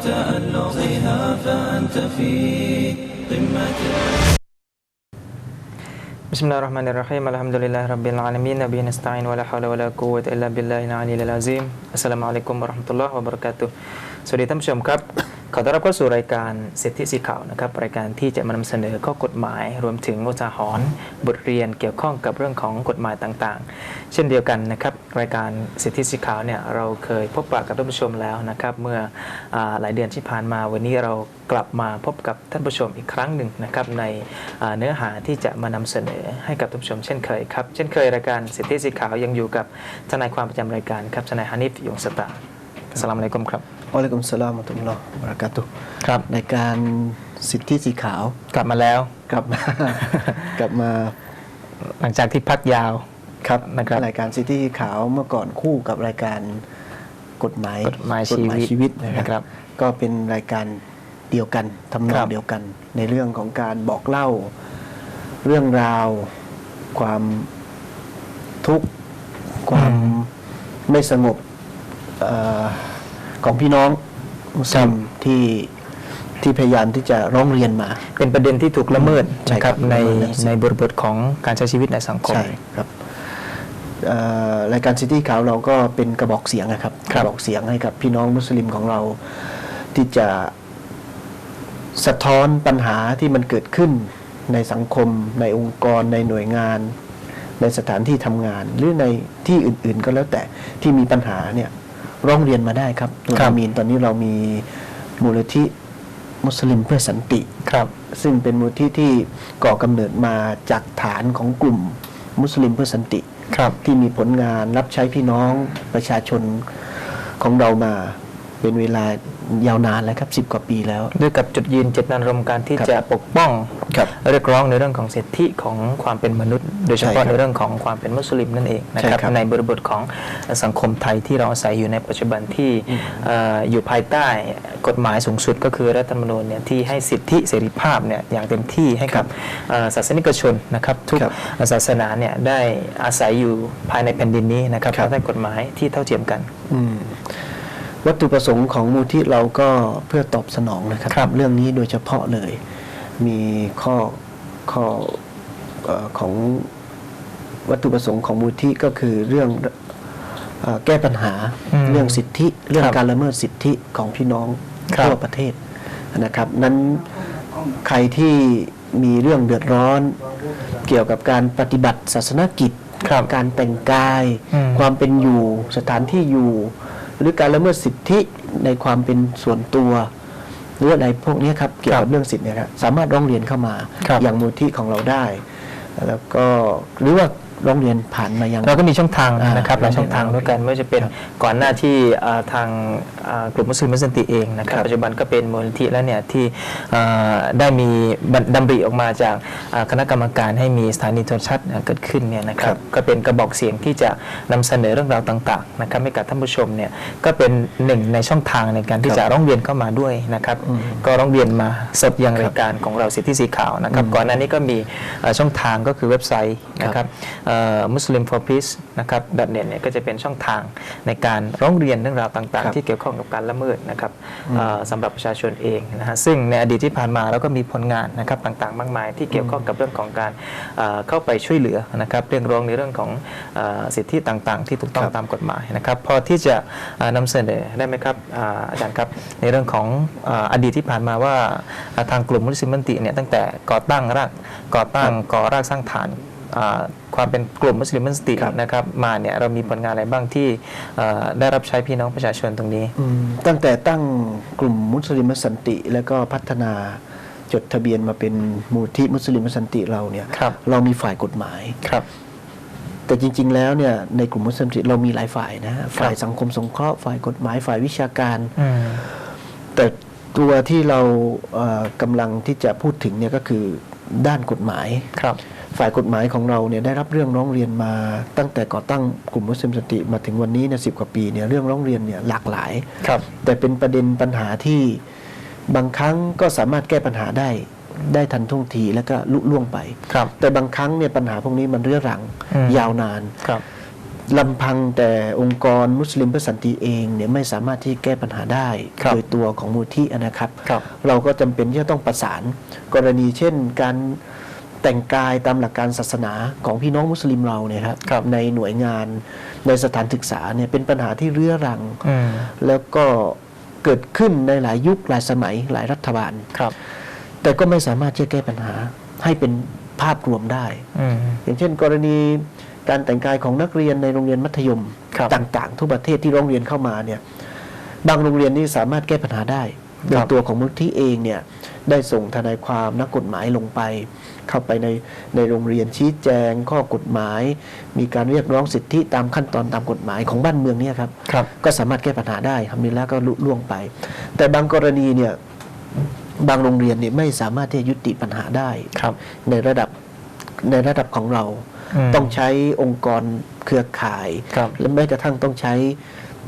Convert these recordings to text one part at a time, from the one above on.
تألقها فأنت في قمتها بسم الله الرحمن الرحيم. الحمد لله رب العالمين نبي نستعين ولا حول ولا قوة إلا بالله العلي العظيم. السلام عليكم ورحمة الله وبركاته. สวัสดีท่านผู้ชมครับ ขอต้อนรับเข้าสู่รายการเศรษฐีสีข่าวนะครับ รายการที่จะมานำเสนอข้อกฎหมาย รวมถึงวชาหอนบทเรียนเกี่ยวข้องกับเรื่องของกฎหมายต่างๆ เช่นเดียวกันนะครับ รายการเศรษฐีสีข่าวเนี่ยเราเคยพบปะกับท่านผู้ชมแล้วนะครับ เมื่ออหลายเดือนที่ผ่านมาวันนี้เรากลับมาพบกับท่านผู้ชมอีกครั้งหนึ่งนะครับในเนื้อหาที่จะมานำเสนอให้กับท่านผู้ชมเช่นเคยครับ เช่นเคยรายการเศรษฐีสีขาวยังอยู่กับทนายความประจำรายการครับทนายฮานิฟยงสตาสลามอะลักุมครับ วะลัยกุมสลามวะตุลลอฮ์วะบะเราะกาตุฮ์ครับในการสิทธิสีขาวกลับมาแล้ว กลับมา กลับมาหลังจากที่พักยาวครับนะครับรายการสิทธิสีขาวเมื่อก่อนคู่กับรายการกฎหมายกฎหมายชีวิตชีวิตนะนะคครัรับบก็เป็นรายการเดียวกันทำนครัองบเดียวกัน ในเรื่องของการบอกเล่า เรื่องราว ความทุกข์ความไม่สงบเอ่อ ของพี่น้องมุสลิมที่ที่พยายามที่จะร้องเรียนมา เป็นประเด็นที่ถูกละเมิดใช่นะคครัรับบในละเมิดในในบริบทของการใช้ชีวิตในสังคมใช่ครับเอ่อรายการซิตี้ขาวเราก็เป็นกระบอกเสียงนะครับคกรับระบอกเสียงให้กับพี่น้องมุสลิมของเราที่จะสะท้อนปัญหาที่มันเกิดขึ้นในสังคม ในองค์กร ในหน่วยงาน ในสถานที่ทำงาน หรือในที่อื่น ๆ ก็แล้วแต่ที่มีปัญหาเนี่ย ร้องเรียนมาได้ครับตัวครับอามีนตอนนี้เรามีมูลนิธิมุสลิมเพื่อสันติครับ ซึ่งเป็นมูลที่ที่ก่อกำเนิดมาจากฐานของกลุ่มมุสลิมเพื่อสันติครับที่มีผลงานรับใช้พี่น้องประชาชนของเรามา เป็นเวลายาวนานแล้วครับสิบ10กว่าปีแล้ว ด้วยกับจุดยืนเจตนารมณ์การที่ครับจะปกป้องครับเรียกร้องในเรื่องของสิทธิของความเป็นมนุษย์ โดยเฉพาะใช่ครับในเรื่องของความเป็นมุสลิมนั่นเองนะครับใช่ครับในบริบทของสังคมไทยที่เราอาศัยอยู่ในปัจจุบันที่เอ่ออยู่ภายใต้กฎหมายสูงสุดก็คือรัฐธรรมนูญเนี่ยที่ให้สิทธิเสรีภาพเนี่ยอย่างเต็มที่ให้กับเอ่อศาสนิกชนนะครับทุกครับศาสนาเนี่ยได้อาศัยอยู่ภายในแผ่นดินนี้นะครับครับภายใต้กฎหมายที่เท่าเทียมกันอืม วัตถุประสงค์ของมูลที่เราก็เพื่อตอบสนองนะครับครับเรื่องนี้โดยเฉพาะเลย มีข้อข้อเอ่อของวัตถุประสงค์ของมูลที่ก็คือเรื่องเอ่อแก้ปัญหาอืมเรื่องสิทธิ เรื่องครับการละเมิดสิทธิของพี่น้องครับทั่วประเทศนะครับ นั้นใครที่มีเรื่องเดือดร้อน เกี่ยวกับการปฏิบัติศาสนกิจครับการแต่งกายอืมความเป็นอยู่สถานที่อยู่ หรือการละเมิดสิทธิในความเป็นส่วนตัวหรืออะไรพวกนี้ครับเกี่ยวกับเรื่องสิทธิเนี่ยครับสามารถร้องเรียนเข้ามาครับอย่างมูลที่ของเราได้ แล้วก็หรือว่า ร้องเรียนผ่านมายัง เราก็มีช่องทางอ่านนะครับหลายช่องทางด้วยกันไม่ว่าจะเป็นครับก่อนหน้าที่อ่าทางอ่ากลุ่มมุสลิมมุสลิมติเองนะครับครับปัจจุบันก็เป็นมูลนิธิแล้วเนี่ยที่อ่าได้มีบัญดำริออกมาจากอ่าคณะกรรมการให้มีสถานีโทรทัศน์เกิดขึ้นเนี่ยนะครับก็เป็นกระบอกเสียงที่จะนำเสนอเรื่องราวต่างๆนะครับให้กับท่านผู้ชมเนี่ยก็เป็นหนึ่งในช่องทางในการที่จะร้องเรียนเข้ามาด้วยนะครับก็ร้องเรียนมาสดยังรายการของเราสิทธิสีขาวนะครับก่อนหน้านี้ก็มีอ่าช่องทางก็คือเว็บไซต์นะครับมุสลิม for peace นะครับ .net เนี่ยก็จะเป็นช่องทางในการร้องเรียนเรื่องราวต่างครับๆที่เกี่ยวข้องกับการละเมิดนะครับเอ่อสำหรับประชาชนเองนะฮะซึ่งในอดีตที่ผ่านมาเราก็มีผลงานนะครับต่างๆ มากมาย ที่เกี่ยวข้องกับเรื่องของการเอ่อเข้าไปช่วยเหลือนะครับเรื่องร้องในเรื่องของเอ่อสิทธิต่างๆ ที่ถูกต้องครับตามกฎหมายนะครับพอที่จะเอ่อนำเสนอได้ไหมครับอ่าอาจารย์ครับในเรื่องของเอ่ออดีตที่ผ่านมาว่าอ่าทางกลุ่มมุสลิมมันติเนี่ยตั้งแต่ก่อตั้งรากก่อตั้งก่อรากสร้างฐานอ่า ความเป็นกลุ่มมุสลิมมันติครับนะครับมาเนี่ยเรามีผลงานอะไรบ้างที่เอ่อได้รับใช้พี่น้องประชาชนตรงนี้อืมตั้งแต่ตั้งกลุ่มมุสลิมสันติ แล้วก็พัฒนาจดทะเบียนมาเป็นมูลที่มุสลิมสันติเราเนี่ยครับเรามีฝ่ายกฎหมายครับ แต่จริง ๆ แล้วเนี่ยในกลุ่มมุสลิมสันติเรามีหลายฝ่ายนะฮะฝ่ายสังคมสงเคราะห์ฝ่ายกฎหมายฝ่ายวิชาการอืมแต่ตัวที่เราเอ่อกำลังที่จะพูดถึงเนี่ยก็คือด้านกฎหมายครับ ฝ่ายกฎหมายของเราเนี่ยได้รับเรื่องร้องเรียนมาตั้งแต่ก่อตั้งกลุ่มมุสลิมสันติมาถึงวันนี้เนี่ยสิกว่าปีเนี่ยเรื่องร้องเรียนเนี่ยหลากหลายครับแต่เป็นประเด็นปัญหาที่บางครั้งก็สามารถแก้ปัญหาได้ได้ทันท่วงทีแล้วก็ลุล่วงไปครับ แต่บางครั้งเนี่ยปัญหาพวกนี้มันเรื้อรังอืมยาวนานครับลำพังแต่องค์กรมุสลิมเพื่อสันติเองเนี่ยไม่สามารถที่แก้ปัญหาได้ครับโดยตัวของมูลที่นะครับครับเราก็จำเป็นที่จะต้องประสานกรณีเช่นการ แต่งกายตามหลักการศาสนาของพี่น้องมุสลิมเราเนี่ยครับครับในหน่วยงานในสถานศึกษาเนี่ยเป็นปัญหาที่เรื้อรังอืมแล้วก็เกิดขึ้นในหลายยุคหลายสมัยหลายรัฐบาลครับ แต่ก็ไม่สามารถที่จะแก้ปัญหาให้เป็นภาพรวมได้อืมอย่างเช่น กรณีการแต่งกายของนักเรียนในโรงเรียนมัธยมครับต่างๆ ทั่วประเทศที่ร้องเรียนเข้ามาเนี่ยบางโรงเรียนนี่สามารถแก้ปัญหาได้โดยตัวของมูลที่เองเนี่ยได้ส่งทนายความนักกฎหมายลงไป เข้าไปในในโรงเรียนชี้แจงข้อกฎหมาย มีการเรียกร้องสิทธิตามขั้นตอนตามกฎหมายของบ้านเมืองเนี่ยครับครับก็สามารถแก้ปัญหาได้ทำนี้แล้วก็ลุล่วงไป แต่บางกรณีเนี่ยบางโรงเรียนเนี่ยไม่สามารถที่จะยุติปัญหาได้ครับในระดับในระดับของเราอืมต้องใช้องค์กรเครือข่ายครับและแม้กระทั่งต้องใช้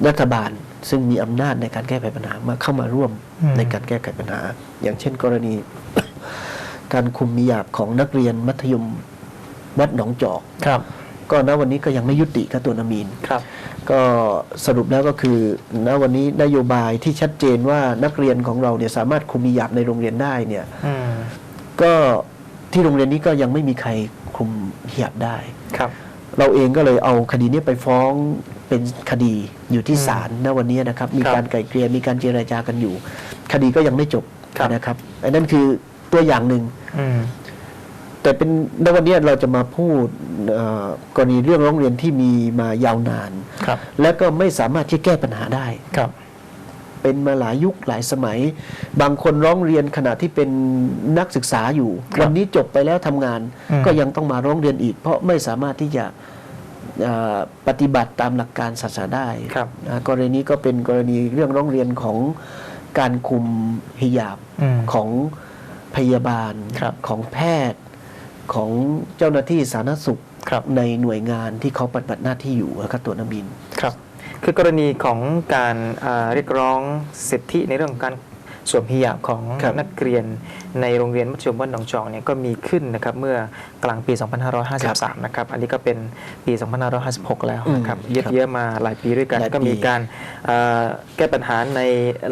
รัฐบาล ซึ่งมีอำนาจในการแก้ไขปัญหามาเข้ามาร่วมอืมในการแก้ไขปัญหา อย่างเช่นกรณี การคุมมิยาบของนักเรียนมัธยมวัดหนองจอกครับ ก็ณวันนี้ก็ยังไม่ยุติครับตัวนามีนครับ ก็สรุปแล้วก็คือณวันนี้นโยบายที่ชัดเจนว่านักเรียนของเราเนี่ยสามารถคุมมิยาบในโรงเรียนได้เนี่ยอืมก็ที่โรงเรียนนี้ก็ยังไม่มีใครคุมฮิญาบได้ครับ เราเองก็เลยเอาคดีนี้ไปฟ้องเป็นคดีอยู่ที่ศาลณวันนี้นะครับ มีครับการไกล่เกลี่ยมีการเจรจากันอยู่ คดีก็ยังไม่จบครับนะครับอันนั้นคือ ตัวอย่างหนึ่งอืมแต่เป็นณวันนี้เราจะมาพูดเอ่อกรณีเรื่องร้องเรียนที่มีมายาวนานครับ และก็ไม่สามารถที่แก้ปัญหาได้ครับ เป็นมาหลายยุคหลายสมัย บางคนร้องเรียนขณะที่เป็นนักศึกษาอยู่ครับวันนี้จบไปแล้วทำงานอืมก็ยังต้องมาร้องเรียนอีก เพราะไม่สามารถที่จะเอ่อปฏิบัติตามหลักการศาสนาได้ครับนะกรณีนี้ก็เป็นกรณีเรื่องร้องเรียนของการคุมฮิญาบอืมของ พยาบาลครับของแพทย์ของเจ้าหน้าที่สาธารณสุขครับในหน่วยงานที่เขาปฏิบัติหน้าที่อยู่นะครับตัวนาบินครับ คือกรณีของการอ่าเรียกร้องสิทธิในเรื่องของการ สวมฮิญาบของครับนักเรียนในโรงเรียนมัธยมบ้านหนองจอกเนี่ยก็มีขึ้นนะครับเมื่อกลางปี 2553 นะครับ อันนี้ก็เป็นปี 2556 แล้วนะครับอืมเยอะครับเยอะมาหลายปีด้วยกันหลายปีก็มีการอ่าแก้ปัญหาใน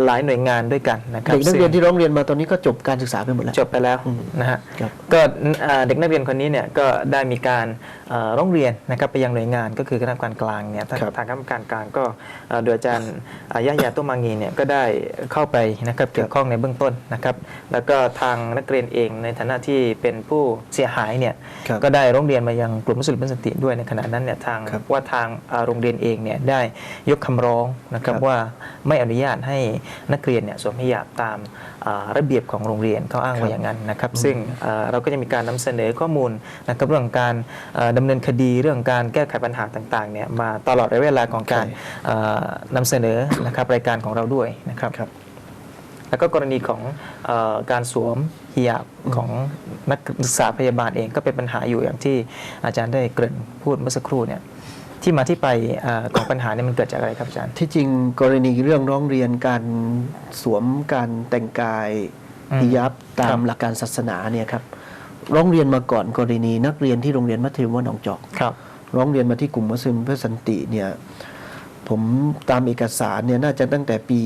หลายหน่วยงานด้วยกันนะครับเด็กนักเรียนซึ่งที่ร้องเรียนมาตอนนี้ก็จบการศึกษาไปหมดแล้วจบไปแล้วอืมนะฮะครับก็อ่าเด็กนักเรียนคนนี้เนี่ยก็ได้มีการเอ่อร้องเรียนนะครับไปยังหน่วยงานก็คือคณะกรรมการกลางเนี่ยทางครับทางคณะกรรมการกลางก็เอ่อโดยอาจารย์อ่ายะยาตุมางีเนี่ยก็ได้เข้าไปนะครับเกี่ยวข้องในเบื้องต้นนะครับ แล้วก็ทางนักเรียนเองในฐานะที่เป็นผู้เสียหายเนี่ยครับก็ได้ร้องเรียนมายังกลุ่มมุสลิมเพื่อนสนติด้วยในขณะนั้นเนี่ยทางครับว่าทางอ่าโรงเรียนเองเนี่ยได้ยกคำร้องนะครับครับว่าไม่อนุญาตให้นักเรียนเนี่ยสวมฮิญาบตามอ่าระเบียบของโรงเรียนเขาอ้างครับว่าอย่างนั้นนะครับซึ่งเอ่อเราก็จะมีการนำเสนอข้อมูลนะครับเรื่องของการเอ่อดำเนินคดีเรื่องการแก้ไขปัญหาต่างๆเนี่ยมาตลอดระยะเวลาของการใช่เอ่อนำเสนอนะครับรายการของเราด้วยนะครับครับ แล้วก็กรณีของเออการสวมฮิญาบของนักศึกษาพยาบาลเองก็เป็นปัญหาอยู่อย่างที่อาจารย์ได้เกริ่นพูดเมื่อสักครู่เนี่ยที่มาที่ไปเออของปัญหาเนี่ยมันเกิดจากอะไรครับอาจารย์ ที่จริงกรณีเรื่องร้องเรียนการสวมการแต่งกายอืมฮิญาบตาครัมบหลักการศาสนาเนี่ยครับร้องเรียนมาก่อนกรณีนักเรียนที่โรงเรียนมัธยมวัดหนองจอกครับร้องเรียนมาที่กลุ่มมุสลิมเพื่อสันติเนี่ย ผมตามเอกสารเนี่ยน่าจะตั้งแต่ปี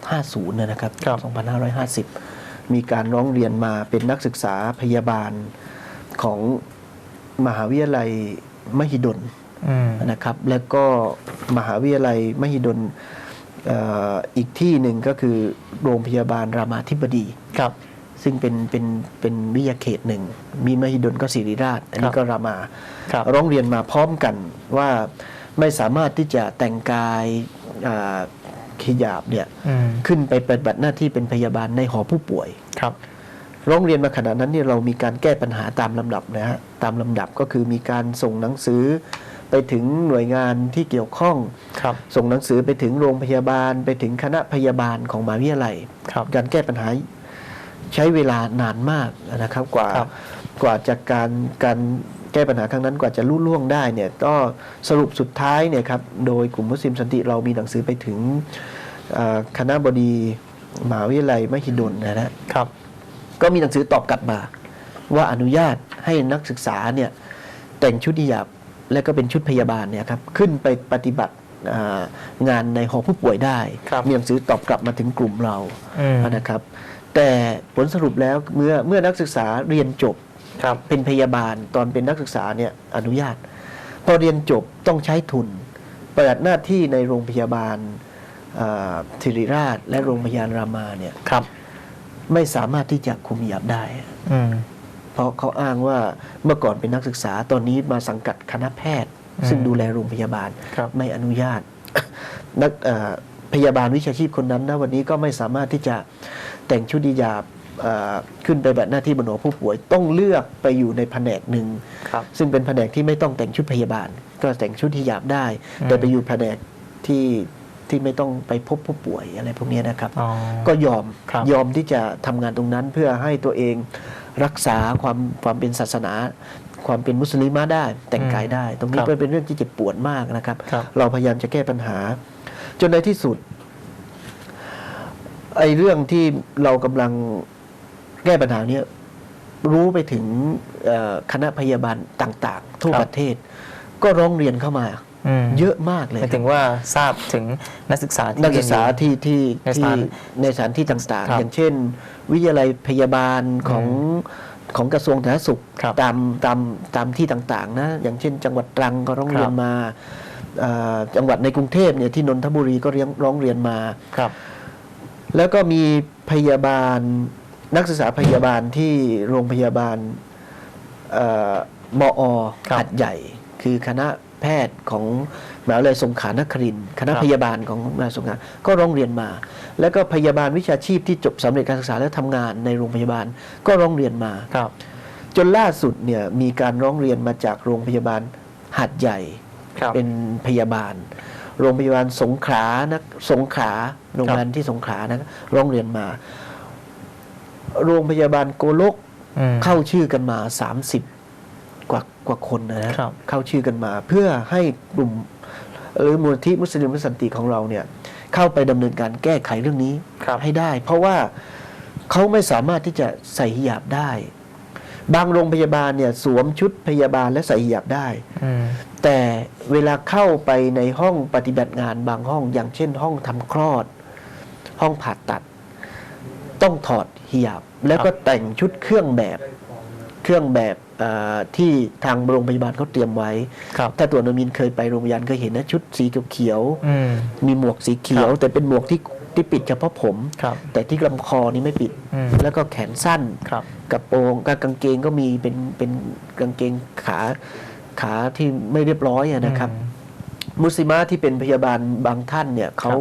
50นะนะครับครับ2550 มีการร้องเรียนมาเป็นนักศึกษาพยาบาลของมหาวิทยาลัยมหิดลอืมนะครับ แล้วก็มหาวิทยาลัยมหิดลเอ่ออีกที่หนึ่งก็คือโรงพยาบาลรามาธิบดีครับ ซึ่งเป็นเป็นเป็นวิทยาเขตหนึ่ง มีมหิดลก็ศิริราช อันนี้ก็รามาครับร้องเรียนมาพร้อมกันว่า ไม่สามารถที่จะแต่งกายอ่าขยาบเนี่ยอืมขึ้นไปปฏิบัติหน้าที่เป็นพยาบาลในหอผู้ป่วยครับร้องเรียนมาขณะนั้นเนี่ยเรามีการแก้ปัญหาตามลำดับนะฮะตามลำดับก็คือมีการส่งหนังสือไปถึงหน่วยงานที่เกี่ยวข้องครับส่งหนังสือไปถึงโรงพยาบาล ไปถึงคณะพยาบาลของมหาวิทยาลัยครับการแก้ปัญหาใช้เวลานานมากนะครับกว่าครับกว่าจากการการแก้ปัญหาครั้งนั้นกว่าจะลุล่วงได้เนี่ยก็สรุปสุดท้ายเนี่ยครับโดยกลุ่มมุสลิมสันติเรามีหนังสือไปถึงเอ่อคณะบดีมหาวิทยาลัยมหิดลนะฮะครับ ก็มีหนังสือตอบกลับมา ว่าอนุญาตให้นักศึกษาเนี่ยแต่งชุดฮิญาบและก็เป็นชุดพยาบาลเนี่ยครับขึ้นไปปฏิบัติอ่างานในหอผู้ป่วยได้ครับมีหนังสือตอบกลับมาถึงกลุ่มเราอืมนะครับ แต่ผลสรุปแล้วเมื่อเมื่อนักศึกษาเรียนจบ ครับเป็นพยาบาลตอนเป็นนักศึกษาเนี่ยอนุญาต พอเรียนจบต้องใช้ทุนปฏิบัติหน้าที่ในโรงพยาบาลอ่าศิริราช และโรงพยาบาลรามาเนี่ยครับ ไม่สามารถที่จะคุมหยาบได้อืมเพราะเขาอ้างว่าเมื่อก่อนเป็นนักศึกษาตอนนี้มาสังกัดคณะแพทย์อืมซึ่งดูแลโรงพยาบาลครับไม่อนุญาต นักเอ่อพยาบาลวิชาชีพคนนั้นนะวันนี้ก็ไม่สามารถที่จะแต่งชุดดิยาบเอ่อ ขึ้นไปแบบหน้าที่บนหัวผู้ป่วยต้องเลือกไปอยู่ในแผนกหนึ่งครับซึ่งเป็นแผนกที่ไม่ต้องแต่งชุดพยาบาล ก็แต่งชุดที่หยาบได้อืมแต่ไปอยู่แผนกที่ที่ไม่ต้องไปพบผู้ป่วยอะไรพวกนี้นะครับอ๋อก็ยอมครับยอมที่จะทำงานตรงนั้นเพื่อให้ตัวเองรักษาความความเป็นศาสนา ความเป็นมุสลิมะได้ แต่งกายได้ ตรงนี้ครับเป็นเรื่องที่เจ็บปวดมากนะครับครับเราพยายามจะแก้ปัญหา จนในที่สุดไอ้เรื่องที่เรากำลัง แก้ปัญหาเนี้ยรู้ไปถึงเอ่อคณะพยาบาลต่าง ๆ ทั่วครับประเทศ ก็ร้องเรียนเข้ามาอืมเยอะมากเลยหมายถึงว่าทราบถึงนักศึกษาที่นักศึกษาเรียนอยู่ที่ที่ในสที่ถานในสถานที่ต่างครับๆอย่างเช่น วิทยาลัยพยาบาลของของกระทรวงสาธารณสุขครับตามตามตามที่ต่างๆ นะ อย่างเช่น จังหวัดตรังก็ร้องเรียนครับมาเอ่อจังหวัดในกรุงเทพเนี่ยที่นนทบุรีก็เรียงร้องเรียนมาครับ แล้วก็มีพยาบาล นักศึกษาพยาบาลที่โรงพยาบาลเอ่อมอครับหัดใหญ่ คือคณะแพทย์ของมหาวิทยาลัยสงขลานครินทร์คณะครับพยาบาลของมหาวิทยาลัยสงขลาก็ร้องเรียนมา แล้วก็พยาบาลวิชาชีพที่จบสำเร็จการศึกษาและทำงานในโรงพยาบาลก็ร้องเรียนมาครับ จนล่าสุดเนี่ยมีการร้องเรียนมาจากโรงพยาบาลหัดใหญ่ครับเป็นพยาบาล โรงพยาบาลสงขลานะสงขลาโรงพยาบาลที่สงขลานะร้องเรียนมา โรงพยาบาลโกลกอืมเข้าชื่อกันมา 30 กว่ากว่าคนนะนะครับเข้าชื่อกันมา เพื่อให้กลุ่มหรือมูลที่มุสลิมสันติของเราเนี่ย เข้าไปดำเนินการแก้ไขเรื่องนี้ครับให้ได้ เพราะว่าเขาไม่สามารถที่จะใส่ฮิญาบได้ บางโรงพยาบาลเนี่ย สวมชุดพยาบาลและใส่ฮิญาบได้อืมแต่เวลาเข้าไปในห้องปฏิบัติงานบางห้อง อย่างเช่น ห้องทำคลอด ห้องผ่าตัด ต้องถอดฮิญาบ แล้วก็แต่งชุดเครื่องแบบเครื่องแบบเอ่อที่ทางโรงพยาบาลเขาเตรียมไว้ครับถ้าตัวโนมินเคยไปโรงพยาบาลเคยเห็นนะชุดสีเขียวอืมๆมีหมวกสีเขียวครับแต่เป็นหมวกที่ที่ปิดเฉพาะผมครับแต่ที่ลำคอนี่ไม่ปิดอืมแล้วก็แขนสั้นครับกระโปรงกับกางเกงก็มีเป็นเป็นกางเกงขาขาที่ไม่เรียบร้อยอะนะครับอืมมุสลิมะที่เป็นพยาบาลบางท่านเนี่ยเขา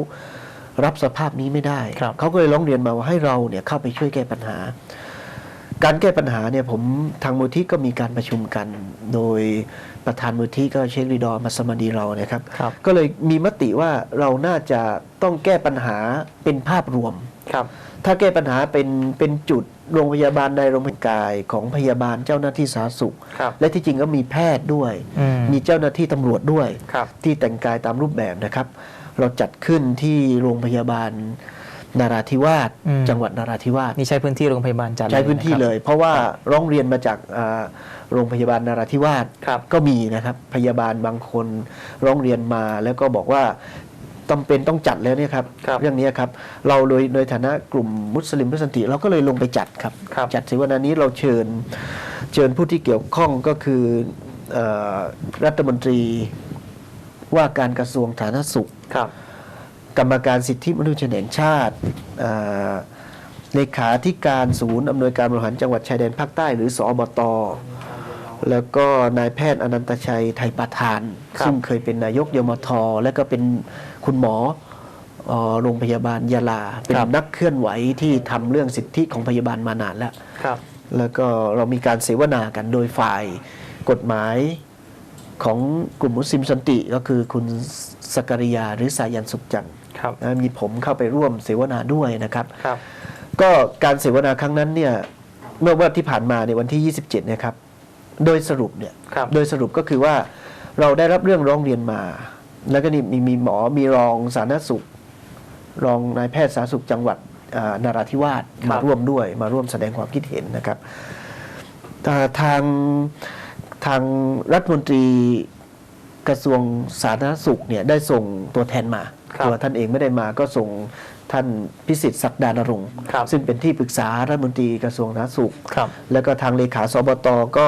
รับสภาพนี้ไม่ได้ครับเขาก็เลยร้องเรียนมาว่าให้เราเนี่ยเข้าไปช่วยแก้ปัญหา การแก้ปัญหาเนี่ยผมทางมูลที่ก็มีการประชุมกัน โดยประธานมูลที่ก็เชคริดอร์มัสมาดีเรานะครับครับก็เลยมีมติว่าเราน่าจะต้องแก้ปัญหาเป็นภาพรวมครับถ้าแก้ปัญหาเป็นเป็นจุดโรงพยาบาลใดโรงพยาบาลกายของพยาบาลเจ้าหน้าที่สาธารณสุขครับและที่จริงก็มีแพทย์ด้วยอืมมีเจ้าหน้าที่ตำรวจด้วยครับที่แต่งกายตามรูปแบบนะครับ เราจัดขึ้นที่โรงพยาบาลนาราธิวาสอืมจังหวัดนาราธิวาสนี่ใช้พื้นที่โรงพยาบาลจัดใช้พื้นที่ะครับเลย เพราะว่าร้องเรียนมาจากอ่าโรงพยาบาลนาราธิวาสครับก็มีนะครับพยาบาลบางคนร้องเรียนมาแล้วก็บอกว่าจำเป็นต้องจัดแล้วเนี่ยครับครับเรื่องนี้ครับ เราโดยโดยฐานะกลุ่มมุสลิมเพื่อสันติเราก็เลยลงไปจัดครับครับจัดเสวนานี้เราเชิญ เชิญผู้ที่เกี่ยวข้องก็คือเออรัฐมนตรี ว่าการกระทรวงสาธารณสุข ครับ กรรมการสิทธิมนุษยชนแห่งชาติเอ่อเลขาธิการศูนย์อำนวยการบริหารจังหวัดชายแดนภาคใต้หรือสอบต แล้วก็นายแพทย์อนันตชัยไทยประธาน ครับ ซึ่งเคยเป็นนายกยมท และก็เป็นคุณหมอเอ่อโรงพยาบาลยาลา เป็นนักเคลื่อนไหวที่ทำเรื่องสิทธิของพยาบาลมานานแล้ว ครับ แล้วก็เรามีการเสวนากันโดยฝ่ายกฎหมาย ของกลุ่มมุสลิมสันติก็คือคุณสกริยาหรือสายันสุขจันทร์ครับนะมีผมเข้าไปร่วมเสวนาด้วยนะครับครับก็การเสวนาครั้งนั้นเนี่ยเมื่อวันที่ผ่านมาในวันที่ 27เนะครับโดยสรุปเนี่ยครับโดยสรุปก็คือว่าเราได้รับเรื่องร้องเรียนมา แล้วก็นี่มีมีหมอมีรองสาธารณสุข รองนายแพทย์สาธารณสุขจังหวัดอ่านาราธิวาสครับมาร่วมด้วย มาร่วมแสดงความคิดเห็นนะครับแต่ทาง ทางรัฐมนตรีกระทรวงสาธารณสุขเนี่ยได้ส่งตัวแทนมาครับตัวท่านเองไม่ได้มาก็ส่งท่านพิสิทธิ์ศักดานรงค์ครับซึ่งเป็นที่ปรึกษารัฐมนตรีกระทรวงสาธารณสุขครับแล้วก็ทางเลขาสบตก็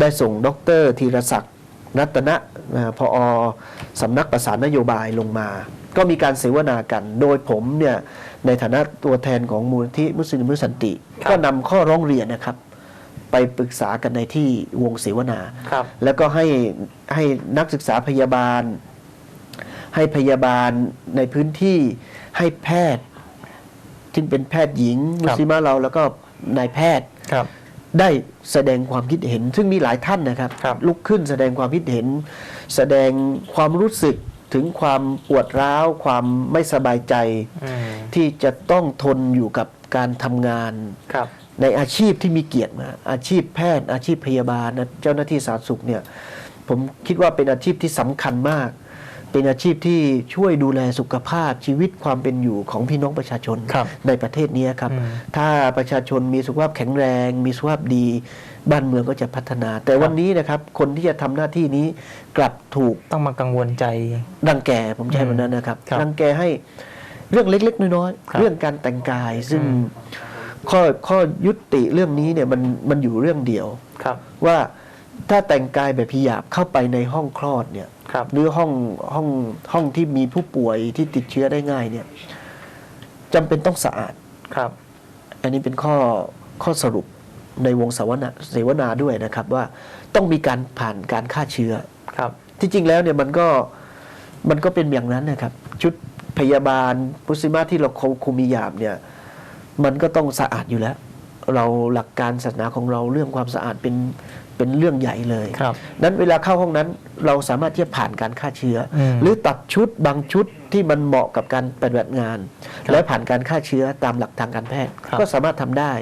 ได้ส่งดรธีรศักดิ์รัตนะนะพอสำนักประสานนโยบายลงมา ก็มีการเสวนากัน โดยผมเนี่ยในฐานะตัวแทนของมูลที่มุสลิมมุสันติครับก็นำข้อร้องเรียนนะครับ ไปปรึกษากันในที่วงเสวนา ครับ แล้วก็ให้ให้นักศึกษาพยาบาล ให้พยาบาลในพื้นที่ให้แพทย์ที่เป็นแพทย์หญิงมุสลิมะเราแล้วก็นายแพทย์ ครับ ได้แสดงความคิดเห็น ซึ่งมีหลายท่านนะครับ ครับลุกขึ้นแสดงความคิดเห็น แสดงความรู้สึกถึงความปวดร้าว ความไม่สบายใจอืมที่จะต้องทนอยู่กับการทำงาน ครับ ในอาชีพที่มีเกียรติมาอาชีพแพทย์ อาชีพพยาบาลนะเจ้าหน้าที่สาธารณสุขเนี่ยผมคิดว่าเป็นอาชีพที่สำคัญมาก เป็นอาชีพที่ช่วยดูแลสุขภาพชีวิตความเป็นอยู่ของพี่น้องประชาชนครับในประเทศนี้ครับอืมถ้าประชาชนมีสุขภาพแข็งแรง มีสุขภาพดีบ้านเมืองก็จะพัฒนา แต่วันนี้นะครับคนที่จะทำหน้าที่นี้กลับถูกต้องมากังวลใจรังแกผมใช้แบบนั้นนะครับครับรังแกให้เรื่องเล็ก ๆ น้อยครับๆเรื่องการแต่งกายซึ่งอืม ข้อข้อยุติเรื่องนี้เนี่ยมันมันอยู่เรื่องเดียวครับ ว่าถ้าแต่งกายแบบพิยาบเข้าไปในห้องคลอดเนี่ยครับหรือห้องห้องห้องที่มีผู้ป่วยที่ติดเชื้อได้ง่ายเนี่ยจำเป็นต้องสะอาดครับ อันนี้เป็นข้อข้อสรุปในวงสวนาเสวนาด้วยนะครับว่าต้องมีการผ่านการฆ่าเชื้อครับ ที่จริงแล้วเนี่ยมันก็มันก็เป็นอย่างนั้นนะครับ ชุดพยาบาลพุสิมาที่เราคุมีหยาบเนี่ย มันก็ต้องสะอาดอยู่แล้ว เราหลักการศาสนาของเราเรื่องความสะอาดเป็นเป็นเรื่องใหญ่เลยครับนั้นเวลาเข้าห้องนั้นเราสามารถที่จะผ่านการฆ่าเชื้ออมหรือตัดชุดบางชุดที่มันเหมาะกับการปฏิบัติงานครับและผ่านการฆ่าเชื้อตามหลักทางการแพทย์ครับก็สามารถทำได้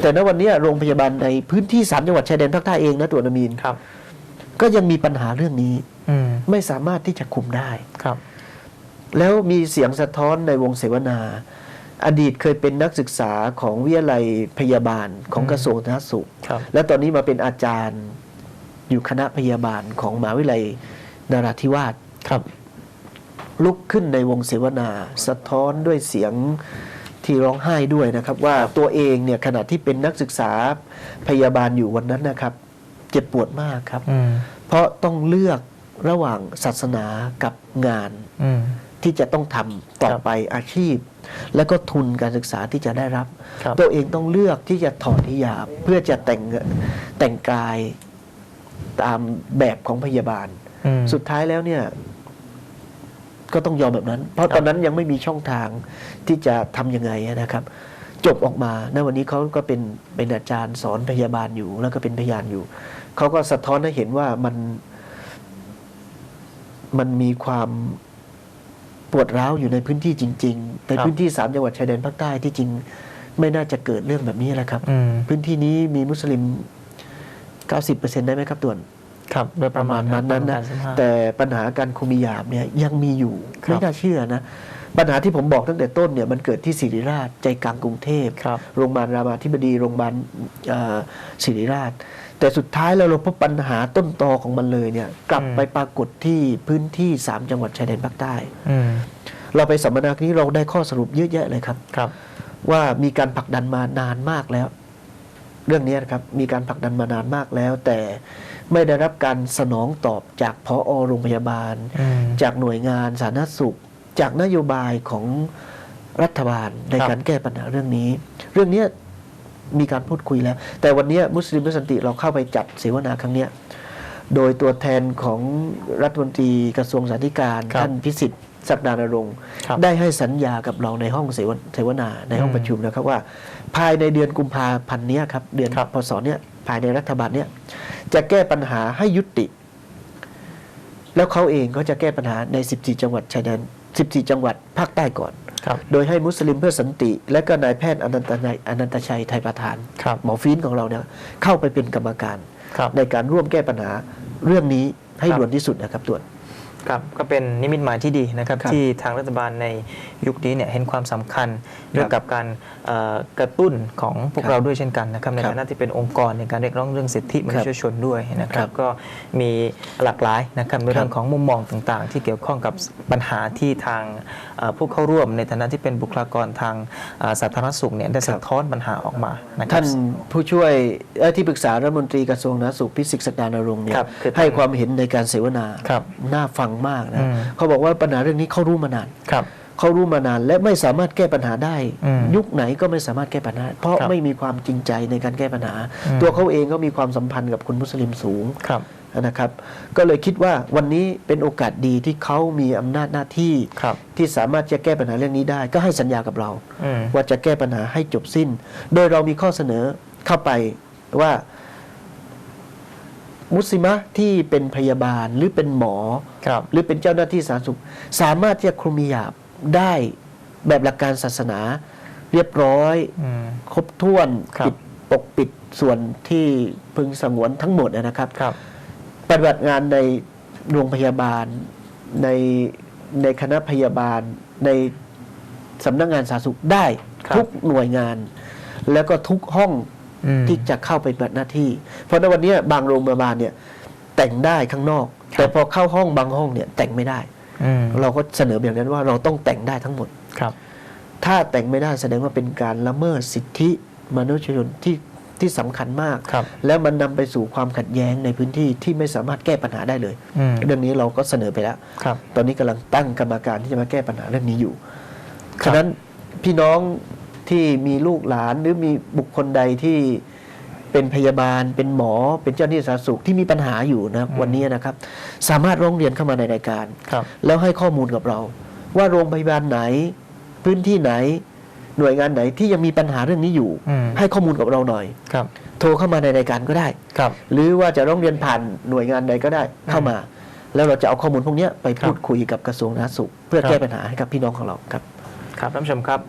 แต่ณวันนี้โรงพยาบาลในพื้นที่สามจังหวัดชายแดนภาคใต้เองนะตัวนามีนครับ ก็ยังมีปัญหาเรื่องนี้อืมไม่สามารถที่จะคุมได้ครับ แล้วมีเสียงสะท้อนในวงเสวนา อดีตเคยเป็นนักศึกษาของวิทยาลัยพยาบาลของอืมกระทรวงสาธารณสุขครับและตอนนี้มาเป็นอาจารย์อยู่คณะพยาบาลของมหาวิทยาลัยนราธิวาสครับลุกขึ้นในวงเสวนา สะท้อนด้วยเสียงที่ร้องไห้ด้วยนะครับ ว่าตัวเองเนี่ยขณะที่เป็นนักศึกษาพยาบาลอยู่วันนั้นนะครับ เจ็บปวดมากครับอืมเพราะต้องเลือกระหว่างศาสนากับงานอืม ที่จะต้องทำต่อครับไปอาชีพ แล้วก็ทุนการศึกษาที่จะได้รับครับตัวเองต้องเลือกที่จะถอดทิยาบเพื่อจะแต่งแต่งกายตามแบบของพยาบาลอืมสุดท้ายแล้วเนี่ยก็ต้องยอมแบบนั้น เพราะครับตอนนั้นยังไม่มีช่องทางที่จะทำยังไงนะครับ จบออกมาณวันนี้เขาก็เป็นเป็นอาจารย์สอนพยาบาลอยู่ แล้วก็เป็นพยานอยู่ เขาก็สะท้อนให้เห็นว่ามันมันมีความ ปวดร้าวอยู่ในพื้นที่จริง ๆ ในครับพื้นที่สามจังหวัดชายแดนภาคใต้ที่จริง ไม่น่าจะเกิดเรื่องแบบนี้แหละครับอืมพื้นที่นี้มีมุสลิม 90%ได้ไหมครับต่วนครับโดยปประระมามาณณนั้นนั้นนะ85แต่ปัญหาการคุมหยาบเนี่ยยังมีอยู่ครับไม่น่าเชื่อนะปัญหาที่ผมบอกตั้งแต่ต้นเนี่ยมันเกิดที่ศิริราชใจกลางกรุงเทพครับโรงพยาบาลรามาธิบดีโรงพยาบาลเอ่อศิริราช แต่สุดท้ายแล้วเราพบปัญหาต้นตอของมันเลยเนี่ย กลับอืมไปปรากฏที่พื้นที่ 3 จังหวัดชายแดนภาคใต้อืมเราไปสัมมนาครั้งนี้เราได้ข้อสรุปเยอะแยะเลยครับครับ ว่ามีการผลักดันมานานมากแล้ว เรื่องนี้นะครับมีการผลักดันมานานมากแล้ว แต่ไม่ได้รับการสนองตอบจากพอโรงพยาบาลอืมจากหน่วยงานสาธารณสุข จากนโยบายของรัฐบาลในครับการแก้ปัญหาเรื่องนี้ เรื่องเนี้ย มีการพูดคุยแล้ว แต่วันเนี้ยมุสลิมสันติเราเข้าไปจัดเสวนาครั้งเนี้ยโดยตัวแทนของรัฐมนตรีกระทรวงสาธารณการครับท่านพิสิทธิ์ศักดานรงค์ครับได้ให้สัญญากับเราในห้องเสวเสวนาในห้องอืมประชุมนะครับว่า ภายในเดือนกุมภาพันธ์เนี้ยครับ เดือนครับพศเนี้ยภายในรัฐบาลเนี้ยจะแก้ปัญหาให้ยุติ แล้วเขาเองก็จะแก้ปัญหาใน 14 จังหวัดชายแดน 14 จังหวัดภาคใต้ก่อนครับ โดยให้มุสลิมเพื่อสันติ และก็นายแพทย์อนันตชัยอนันตชัยไทยประธานครับหมอฟีนของเราเนี่ยเข้าไปเป็นกรรมการครับในการร่วมแก้ปัญหาเรื่องนี้ให้ครับด่วนที่สุดนะครับตรวจ ครับก็เป็นนิมิตหมายที่ดีนะครับครับที่ทางรัฐบาลในยุคนี้เนี่ยเห็นความสำคัญเรื่องกับการเอ่อกระตุ้นของพวกครับเราด้วยเช่นกันนะครับในครับฐานะที่เป็นองค์กรในการเรียกร้องเรื่องสิทธิมนุษยชนด้วยนะคครัรับบก็มีหลากหลายนะครับในเรื่องของมุมมองต่างๆ ที่เกี่ยวข้องกับปัญหาที่ทางเอ่อผู้เข้าร่วม ในฐานะที่เป็นบุคลากรทางเอ่อสาธารณสุขเนี่ยได้สะท้อนปัญหาออกมานะครับท่านผู้ช่วยเอ่อที่ปรึกษารัฐมนตรีกระทรวงสาธารณสุขพิสิทธิ์สการนรงค์เนี่ยครับคือให้ความเห็นในการเสวนาครับน่าฟังมากอืนะมเขาบอกว่าปัญหาเรื่องนี้เขารู้มานานครับเขารู้มานานและไม่สามารถแก้ปัญหาได้อืมยุคไหนก็ไม่สามารถแก้ปัญหา เพราะครับไม่มีความจริงใจในการแก้ปัญหาอืมตัวเขาเองก็มีความสัมพันธ์กับคนมุสลิมสูงครับนะครับ ก็เลยคิดว่าวันนี้เป็นโอกาสดีที่เขามีอำนาจหน้าที่ครับที่สามารถจะแก้ปัญหาเรื่องนี้ได้ ก็ให้สัญญากับเราอืมว่าจะแก้ปัญหาให้จบสิ้น โดยเรามีข้อเสนอเข้าไปว่า มุสลิมะที่เป็นพยาบาลหรือเป็นหมอครับหรือเป็นเจ้าหน้าที่สาธารณสุข สามารถที่จะคลุมฮิญาบได้แบบหลักการศาสนา เรียบร้อยอืมครบถ้วนครับปิดปกปิดส่วนที่พึงสงวนทั้งหมดนะครับครับปฏิบัติงานในโรงพยาบาลในในคณะพยาบาลในสำนักงานสาธารณสุขได้ครับทุกหน่วยงาน แล้วก็ทุกห้องอืม ที่จะเข้าไปปฏิบัติหน้าที่ เพราะในวันนี้บางโรงพยาบาลเนี่ยแต่งได้ข้างนอกครับแต่พอเข้าห้องบางห้องเนี่ยแต่งไม่ได้อืมเราก็เสนอแบบนั้นว่าเราต้องแต่งได้ทั้งหมดครับ ถ้าแต่งไม่ได้แสดงว่าเป็นการละเมิดสิทธิมนุษยชนที่ที่สำคัญมากครับแล้วมันนำไปสู่ความขัดแย้งในพื้นที่ที่ไม่สามารถแก้ปัญหาได้เลยอืมเรื่องนี้เราก็เสนอไปแล้วครับตอนนี้กำลังตั้งกรรมการที่จะมาแก้ปัญหาเรื่องนี้อยู่ครับฉะนั้นพี่น้อง ที่มีลูกหลานหรือมีบุคคลใดที่เป็นพยาบาล เป็นหมอ เป็นเจ้าหน้าที่สาธารณสุขที่มีปัญหาอยู่นะวันนี้นะครับ สามารถร้องเรียนเข้ามาในรายการครับแล้วให้ข้อมูลกับเรา ว่าโรงพยาบาลไหน พื้นที่ไหน หน่วยงานไหนที่ยังมีปัญหาเรื่องนี้อยู่อืมให้ข้อมูลกับเราหน่อยครับ โทรเข้ามาในรายการก็ได้ครับ หรือว่าจะร้องเรียนผ่านหน่วยงานใดก็ได้เข้ามา แล้วเราจะเอาข้อมูลพวกเนี้ยไปครับพูดคุยกับกระทรวงสาธารณสุข เพื่อครับแก้ปัญหาให้กับพี่น้องของเราครับ ครับท่านผู้ชมครับ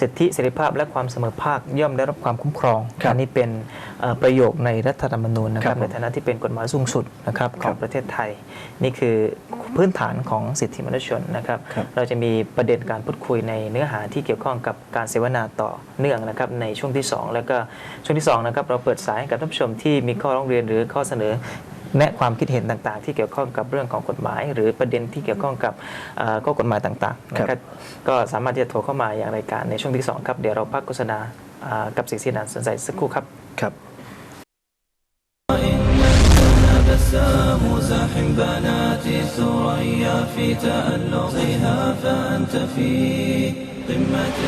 สิทธิเสรีภาพและความเสมอภาคย่อมได้รับความคุ้มครองครับอันนี้เป็นเอ่อประโยคในรัฐธรรมนูญนะคครัรับบผมในฐานะที่เป็นกฎหมายสูงสุดนะครับคขรัอบงประเทศไทย นี่คือพื้นฐานของสิทธิมนุษยชนนะครับครับ เราจะมีประเด็นการพูดคุยในเนื้อหาที่เกี่ยวข้องกับการเสวนาต่อเนื่องนะครับในช่วงที่ 2 แล้วก็ช่วงที่2นะครับเราเปิดสายให้กับท่านผู้ชมที่มีข้อร้องเรียนหรือข้อเสนอ แนะความคิดเห็นต่างๆ ที่เกี่ยวข้องกับเรื่องของกฎหมาย หรือประเด็นที่เกี่ยวข้องกับเอ่อข้อกฎหมายต่างๆนะค ครั รับบ ก็สามารถที่จะโทรเข้ามาอย่างรายการในช่วงที่ 2 ครับ เดี๋ยวเราพักโฆษณาอ่ากับสิ่งที่น่าสนใจสักครู่ครับ ครับ بسام زاحم بنات ثريا في تألقها فأنت في قمة